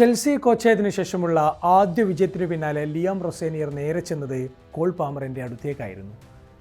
Chelsea കോച്ചായതിനു ശേഷമുള്ള ആദ്യ വിജയത്തിനു പിന്നാലെ ലിയാം റൊസേനിയർ നേരെ ചെന്നത് കോൾ പാമറിന്റെ അടുത്തേക്കായിരുന്നു.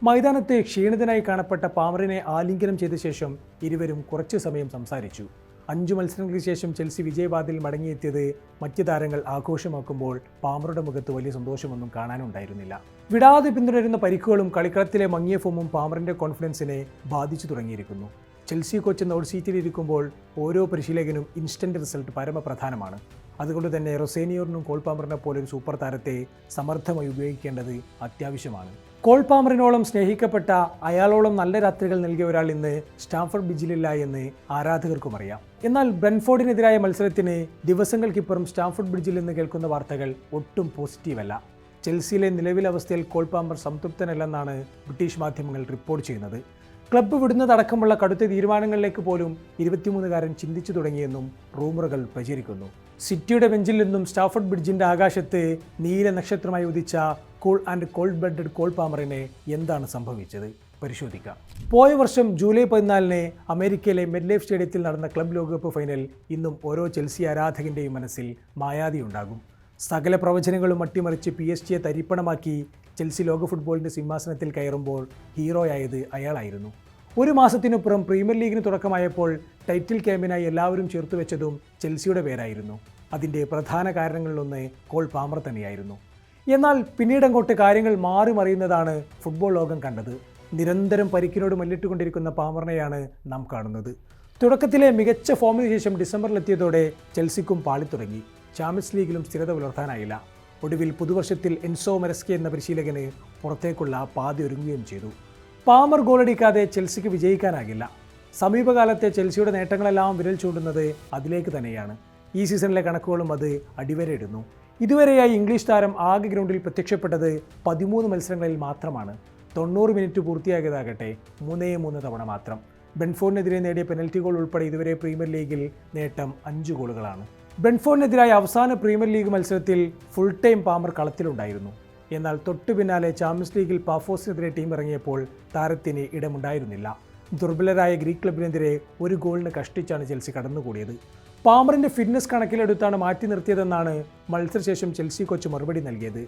മൈതാനത്ത് ക്ഷീണിതനായി കാണപ്പെട്ട പാമറിനെ ആലിംഗനം ചെയ്ത ശേഷം ഇരുവരും കുറച്ചു സമയം സംസാരിച്ചു. അഞ്ചു മത്സരങ്ങൾക്ക് ശേഷം ചെൽസി വിജയവാതിൽ മടങ്ങിയെത്തിയത് മറ്റ് താരങ്ങൾ ആഘോഷമാക്കുമ്പോൾ പാമറുടെ മുഖത്ത് വലിയ സന്തോഷമൊന്നും കാണാനുണ്ടായിരുന്നില്ല. വിടാതെ പിന്തുടരുന്ന പരിക്കുകളും കളിക്കളത്തിലെ മങ്ങിയ ഫോമും പാമറിന്റെ കോൺഫിഡൻസിനെ ബാധിച്ചു തുടങ്ങിയിരിക്കുന്നു. ചെൽസി കോച്ച് എന്ന സീറ്റിലിരിക്കുമ്പോൾ ഓരോ പരിശീലകനും ഇൻസ്റ്റന്റ് റിസൾട്ട് പരമപ്രധാനമാണ്. അതുകൊണ്ട് തന്നെ റൊസേനിയോറിനും കോൾപാമറിനെ പോലെ ഒരു സൂപ്പർ താരത്തെ സമർത്ഥമായി ഉപയോഗിക്കേണ്ടത് അത്യാവശ്യമാണ്. കോൾപാമറിനോളം സ്നേഹിക്കപ്പെട്ട അയാളോളം നല്ല രാത്രികൾ നൽകിയ ഒരാൾ ഇന്ന് സ്റ്റാംഫർഡ് ബിജിലില്ല എന്ന് ആരാധകർക്കും അറിയാം. എന്നാൽ ബ്രൻഫോർഡിനെതിരായ മത്സരത്തിന് ദിവസങ്ങൾക്കിപ്പുറം സ്റ്റാംഫോർഡ് ബ്രിഡ്ജിൽ നിന്ന് കേൾക്കുന്ന വാർത്തകൾ ഒട്ടും പോസിറ്റീവല്ല. ചെൽസിയിലെ നിലവിലെ അവസ്ഥയിൽ കോൾപാമർ സംതൃപ്തനല്ലെന്നാണ് ബ്രിട്ടീഷ് മാധ്യമങ്ങൾ റിപ്പോർട്ട് ചെയ്യുന്നത്. ക്ലബ്ബ് വിടുന്നതടക്കമുള്ള കടുത്ത തീരുമാനങ്ങളിലേക്ക് പോലും ഇരുപത്തിമൂന്നുകാരൻ ചിന്തിച്ചു തുടങ്ങിയെന്നും റൂമറുകൾ പ്രചരിക്കുന്നു. സിറ്റിയുടെ ബെഞ്ചിൽ നിന്നും സ്റ്റാഫർഡ് ബ്രിഡ്ജിന്റെ ആകാശത്ത് നീല നക്ഷത്രമായി ഉദിച്ച cool and cold blooded Cole പാമറിന് എന്താണ് സംഭവിച്ചത്? പരിശോധിക്കാം. പോയ വർഷം ജൂലൈ പതിനാലിന് അമേരിക്കയിലെ മെഡ്ലൈഫ് സ്റ്റേഡിയത്തിൽ നടന്ന ക്ലബ് ലോകകപ്പ് ഫൈനൽ ഇന്നും ഓരോ ചെൽസി ആരാധകന്റെയും മനസ്സിൽ മായാതിയുണ്ടാകും. സകല പ്രവചനങ്ങളും അട്ടിമറിച്ച് പി എസ് ജിയെ തരിപ്പണമാക്കി ചെൽസി ലോക ഫുട്ബോളിന്റെ സിംഹാസനത്തിൽ കയറുമ്പോൾ ഹീറോയായത് അയാളായിരുന്നു. ഒരു മാസത്തിനപ്പുറം പ്രീമിയർ ലീഗിന് തുടക്കമായപ്പോൾ ടൈറ്റിൽ ക്യാമ്പിനായി എല്ലാവരും ചേർത്ത് വെച്ചതും ചെൽസിയുടെ പേരായിരുന്നു. അതിന്റെ പ്രധാന കാരണങ്ങളിലൊന്ന് കോൾ പാമർ തന്നെയായിരുന്നു. എന്നാൽ പിന്നീടങ്ങോട്ട് കാര്യങ്ങൾ മാറി മറിയുന്നതാണ് ഫുട്ബോൾ ലോകം കണ്ടത്. നിരന്തരം പരിക്കിനോട് മല്ലിട്ടുകൊണ്ടിരിക്കുന്ന പാമറിനെയാണ് നാം കാണുന്നത്. തുടക്കത്തിലെ മികച്ച ഫോമിന് ശേഷം ഡിസംബറിലെത്തിയതോടെ ചെൽസിക്കും പാളിത്തുടങ്ങി ചാമ്പ്യൻസ് ലീഗിലും സ്ഥിരത പുലർത്താനായില്ല. ഒടുവിൽ പുതുവർഷത്തിൽ എൻസോ മെറസ്കി എന്ന പരിശീലകന് പുറത്തേക്കുള്ള പാതി ഒരുങ്ങുകയും ചെയ്തു. പാമർ ഗോളടിക്കാതെ ചെൽസിക്ക് വിജയിക്കാനാകില്ല. സമീപകാലത്തെ ചെൽസിയുടെ നേട്ടങ്ങളെല്ലാം വിരൽ ചൂണ്ടുന്നത് അതിലേക്ക് തന്നെയാണ്. ഈ സീസണിലെ കണക്കുകളും അത് അടിവരയിടുന്നു ഇതുവരെയായി ഇംഗ്ലീഷ് താരം ആകെ ഗ്രൗണ്ടിൽ പ്രത്യക്ഷപ്പെട്ടത് പതിമൂന്ന് മത്സരങ്ങളിൽ മാത്രമാണ്. തൊണ്ണൂറ് മിനിറ്റ് പൂർത്തിയാക്കിയതാകട്ടെ മൂന്നേ മൂന്ന് തവണ മാത്രം. ബെൻഫോണിനെതിരെ നേടിയ പെനൽറ്റി ഗോൾ ഉൾപ്പെടെ ഇതുവരെ പ്രീമിയർ ലീഗിൽ നേട്ടം അഞ്ച് ഗോളുകളാണ്. ബെൻഫോണിനെതിരായ അവസാന പ്രീമിയർ ലീഗ് മത്സരത്തിൽ ഫുൾ ടൈം പാമർ കളത്തിലുണ്ടായിരുന്നു. എന്നാൽ തൊട്ടു പിന്നാലെ ചാമ്പ്യൻസ് ലീഗിൽ പാഫോസിനെതിരെ ടീം ഇറങ്ങിയപ്പോൾ താരത്തിന് ഇടമുണ്ടായിരുന്നില്ല. ദുർബലരായ ഗ്രീക്ക് ക്ലബിനെതിരെ ഒരു ഗോളിന് കഷ്ടിച്ചാണ് ചെൽസി കടന്നുകൂടിയത്. പാമറിന്റെ ഫിറ്റ്നസ് കണക്കിലെടുത്താണ് മാറ്റി നിർത്തിയതെന്നാണ് മത്സരശേഷം ചെൽസി കോച്ച് മറുപടി നൽകിയത്.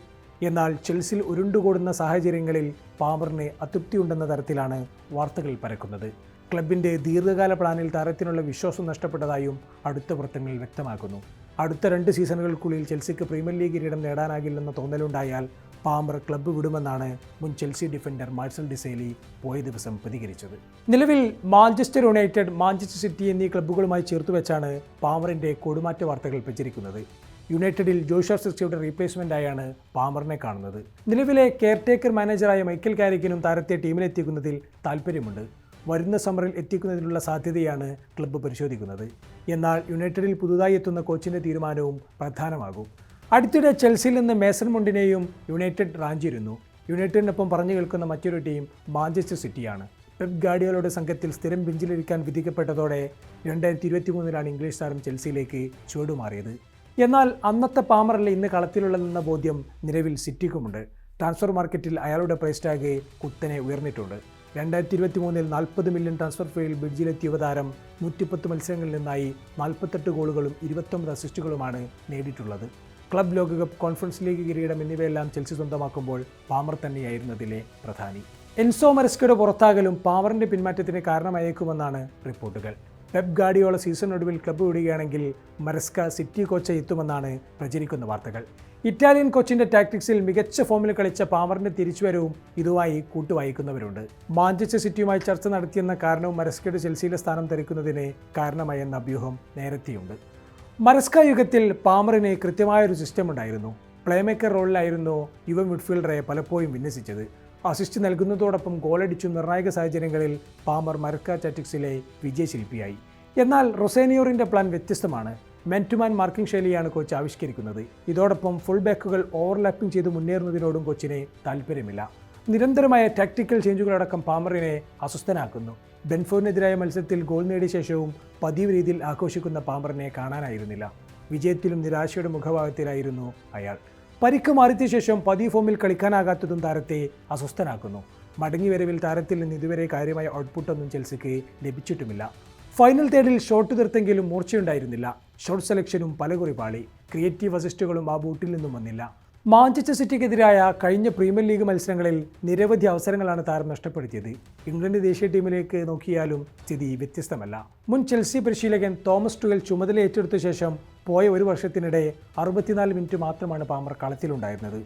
എന്നാൽ ചെൽസിയിൽ ഉരുണ്ടുകൂടുന്ന സാഹചര്യങ്ങളിൽ പാമറിന് അതൃപ്തിയുണ്ടെന്ന തരത്തിലാണ് വാർത്തകൾ പരക്കുന്നത്. ക്ലബിന്റെ ദീർഘകാല പ്ലാനിൽ താരത്തിനുള്ള വിശ്വാസം നഷ്ടപ്പെട്ടതായും അടുത്ത വൃത്തങ്ങളിൽ വ്യക്തമാക്കുന്നു. അടുത്ത രണ്ട് സീസണുകൾക്കുള്ളിൽ ചെൽസിക്ക് പ്രീമിയർ ലീഗ് കിരീടം നേടാനാകില്ലെന്ന തോന്നലുണ്ടായാൽ പാമർ ക്ലബ്ബ് വിടുമെന്നാണ് മുൻ ചെൽസി ഡിഫൻഡർ മാർസൽ ഡിസേലി പോയ ദിവസം പ്രതികരിച്ചത്. നിലവിൽ മാഞ്ചസ്റ്റർ യുണൈറ്റഡ് മാഞ്ചസ്റ്റർ സിറ്റി എന്നീ ക്ലബ്ബുകളുമായി ചേർത്ത് വെച്ചാണ് പാമറിന്റെ കൊടുമാറ്റ വാർത്തകൾ പ്രചരിക്കുന്നത്. യുണൈറ്റഡിൽ ജോഷർ സിക്സിയുടെ റീപ്ലേസ്മെന്റായാണ് പാമറിനെ കാണുന്നത്. നിലവിലെ കെയർടേക്കർ മാനേജറായ മൈക്കൽ കാരിക്കിനും താരത്തെ ടീമിലെത്തിക്കുന്നതിൽ താല്പര്യമുണ്ട് വരുന്ന സമ്മറിൽ എത്തിക്കുന്നതിനുള്ള സാധ്യതയാണ് ക്ലബ്ബ് പരിശോധിക്കുന്നത്. എന്നാൽ യുണൈറ്റഡിൽ പുതുതായി എത്തുന്ന കോച്ചിന്റെ തീരുമാനവും പ്രധാനമാകും. അടുത്തിടെ ചെൽസിയിൽ നിന്ന് മേസൺ മുണ്ടിനെയും യുണൈറ്റഡ് റാഞ്ചിരുന്നു. യുണൈറ്റഡിനൊപ്പം പറഞ്ഞു കേൾക്കുന്ന മറ്റൊരു ടീം മാഞ്ചസ്റ്റർ സിറ്റിയാണ്. പെപ് ഗാഡിയോളുടെ സംഘത്തിൽ സ്ഥിരം ബെഞ്ചിലിരിക്കാൻ വിധിക്കപ്പെട്ടതോടെ രണ്ടായിരത്തി ഇരുപത്തി മൂന്നിലാണ് ഇംഗ്ലീഷ് താരം ചെൽസിയിലേക്ക് ചുവടുമാറിയത്. എന്നാൽ അന്നത്തെ പാമറല്ല ഇന്ന് കളത്തിലുള്ളതെന്ന ബോധ്യം നിലവിൽ സിറ്റിക്കുമുണ്ട്. ട്രാൻസ്ഫർ മാർക്കറ്റിൽ അയാളുടെ പ്രൈസ് ടാഗ് കുത്തനെ ഉയർന്നിട്ടുണ്ട്. രണ്ടായിരത്തി ഇരുപത്തി മൂന്നിൽ നാൽപ്പത് മില്യൺ ട്രാൻസ്ഫർ ഫീയിൽ ബ്രിഡ്ജിലെത്തിയ താരം നൂറ്റിപ്പത്ത് മത്സരങ്ങളിൽ നിന്നായി നാൽപ്പത്തെട്ട് ഗോളുകളും ഇരുപത്തൊമ്പത് അസിസ്റ്റുകളുമാണ് നേടിയിട്ടുള്ളത്. ക്ലബ് ലോകകപ്പ് കോൺഫറൻസ് ലീഗ് കിരീടം എന്നിവയെല്ലാം ചെൽസി സ്വന്തമാക്കുമ്പോൾ പാമർ തന്നെയായിരുന്നു അതിലെ പ്രധാനി. എൻസോ മരസ്കയുടെ പുറത്താകലും പാമറിന്റെ പിന്മാറ്റത്തിന് കാരണമായേക്കുമെന്നാണ് റിപ്പോർട്ടുകൾ. പെപ് ഗാഡിയോള ഒടുവിൽ ക്ലബ്ബ് വിടുകയാണെങ്കിൽ മരസ്ക സിറ്റി കോച്ച് എത്തുമെന്നാണ് പ്രചരിക്കുന്ന വാർത്തകൾ. ഇറ്റാലിയൻ കോച്ചിന്റെ ടാക്ടിക്സിൽ മികച്ച ഫോമിൽ കളിച്ച പാമറിന്റെ തിരിച്ചുവരവും ഇതുമായി കൂട്ടുവായിക്കുന്നവരുണ്ട്. മാഞ്ചസ്റ്റർ സിറ്റിയുമായി ചർച്ച നടത്തിയെന്ന കാരണവും മരസ്കയുടെ ചെൽസിയിലെ സ്ഥാനം തെറിക്കുന്നതിന് കാരണമായെന്ന അഭ്യൂഹം നേരത്തെയുണ്ട്. മരസ്ക യുഗത്തിൽ പാമറിന് കൃത്യമായൊരു സിസ്റ്റം ഉണ്ടായിരുന്നു. പ്ലേമേക്കർ റോളിലായിരുന്നു യുവ മിഡ്ഫീൽഡറെ പലപ്പോഴും വിന്യസിച്ചത്. അസിസ്റ്റ് നൽകുന്നതോടൊപ്പം ഗോളടിച്ചു നിർണായക സാഹചര്യങ്ങളിൽ പാമർ മരക്ക ടാറ്റിക്സിലെ വിജയശില്പിയായി. എന്നാൽ റൊസേനിയോറിന്റെ പ്ലാൻ വ്യത്യസ്തമാണ്. മെൻ ടു മാൻ മാർക്കിംഗ് ശൈലിയാണ് കോച്ച് ആവിഷ്കരിക്കുന്നത്. ഇതോടൊപ്പം ഫുൾ ബാക്കുകൾ ഓവർലാപ്പിംഗ് ചെയ്ത് മുന്നേറുന്നതിനോടും കോച്ചിന് താല്പര്യമില്ല നിരന്തരമായ ടാക്ടിക്കൽ ചേഞ്ചുകളടക്കം പാമറിനെ അസ്വസ്ഥനാക്കുന്നു. ബെൻഫോറിനെതിരായ മത്സരത്തിൽ ഗോൾ നേടിയ ശേഷവും പതിവ് രീതിയിൽ ആഘോഷിക്കുന്ന പാമറിനെ കാണാനായിരുന്നില്ല. വിജയത്തിലും നിരാശയുടെ മുഖഭാഗത്തിലായിരുന്നു അയാൾ. പരിക്ക് മാറിയ ശേഷം പതിവ് ഫോമിൽ കളിക്കാനാകാത്തതും താരത്തെ അസ്വസ്ഥനാക്കുന്നു. മടങ്ങിവരവിൽ താരത്തിൽ നിന്ന് ഇതുവരെ കാര്യമായ ഔട്ട്പുട്ടൊന്നും ചെൽസിക്ക് ലഭിച്ചിട്ടുമില്ല. ഫൈനൽ തേർഡിൽ ഷോട്ട് തീർത്തെങ്കിലും മൂർച്ചയുണ്ടായിരുന്നില്ല. ഷോട്ട് സെലക്ഷനും പലകുറി പാളി. ക്രിയേറ്റീവ് അസിസ്റ്റുകളും ആ ബൂട്ടിൽ നിന്നും വന്നില്ല. മാഞ്ചസ്റ്റർ സിറ്റിക്കെതിരായ കഴിഞ്ഞ പ്രീമിയർ ലീഗ് മത്സരങ്ങളിൽ നിരവധി അവസരങ്ങളാണ് താരം നഷ്ടപ്പെടുത്തിയത്. ഇംഗ്ലണ്ട് ദേശീയ ടീമിലേക്ക് നോക്കിയാലും സ്ഥിതി വ്യത്യസ്തമല്ല. മുൻ ചെൽസി പരിശീലകൻ തോമസ് ടുവൽ ചുമതല ഏറ്റെടുത്ത ശേഷം പോയ ഒരു വർഷത്തിനിടെ അറുപത്തിനാല് മിനിറ്റ് മാത്രമാണ് പാമർ കളത്തിലുണ്ടായിരുന്നത്.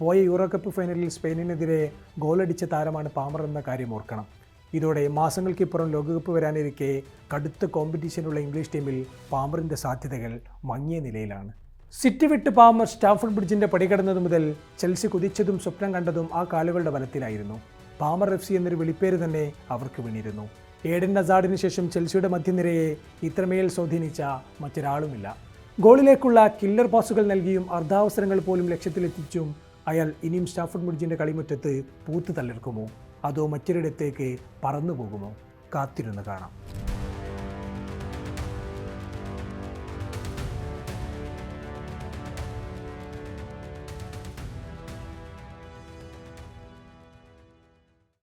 പോയ യൂറോ കപ്പ് ഫൈനലിൽ സ്പെയിനിനെതിരെ ഗോളടിച്ച താരമാണ് പാമർ എന്ന കാര്യം ഓർക്കണം. ഇതോടെ മാസങ്ങൾക്കിപ്പുറം ലോകകപ്പ് വരാനിരിക്കെ കടുത്ത കോമ്പറ്റീഷനുള്ള ഇംഗ്ലീഷ് ടീമിൽ പാമറിന്റെ സാധ്യതകൾ മങ്ങിയ നിലയിലാണ്. സിറ്റി വിട്ട് പാമർ സ്റ്റാഫോർഡ് ബ്രിഡ്ജിന്റെ പടികടന്നത് മുതൽ ചെൽസി കുതിച്ചതും സ്വപ്നം കണ്ടതും ആ കാലുകളുടെ ബലത്തിലായിരുന്നു പാമർ എഫ് സി എന്നൊരു വിളിപ്പേര് തന്നെ അവർക്ക് വീണിരുന്നു. ഏഡൻ നസാഡിന് ശേഷം ചെൽസിയുടെ മധ്യനിരയെ ഇത്രമേൽ സ്വാധീനിച്ച മറ്റൊരാളുമില്ല. ഗോളിലേക്കുള്ള കില്ലർ പാസുകൾ നൽകിയും അർദ്ധാവസരങ്ങൾ പോലും ലക്ഷ്യത്തിലെത്തിച്ചും അയാൾ ഇനിയും സ്റ്റാഫോർഡ് ബ്രിഡ്ജിന്റെ കളിമുറ്റത്ത് പൂത്തു തള്ളിർക്കുമോ അതോ മറ്റൊരിടത്തേക്ക് പറന്നു പോകുമോ കാത്തിരുന്ന് കാണാം.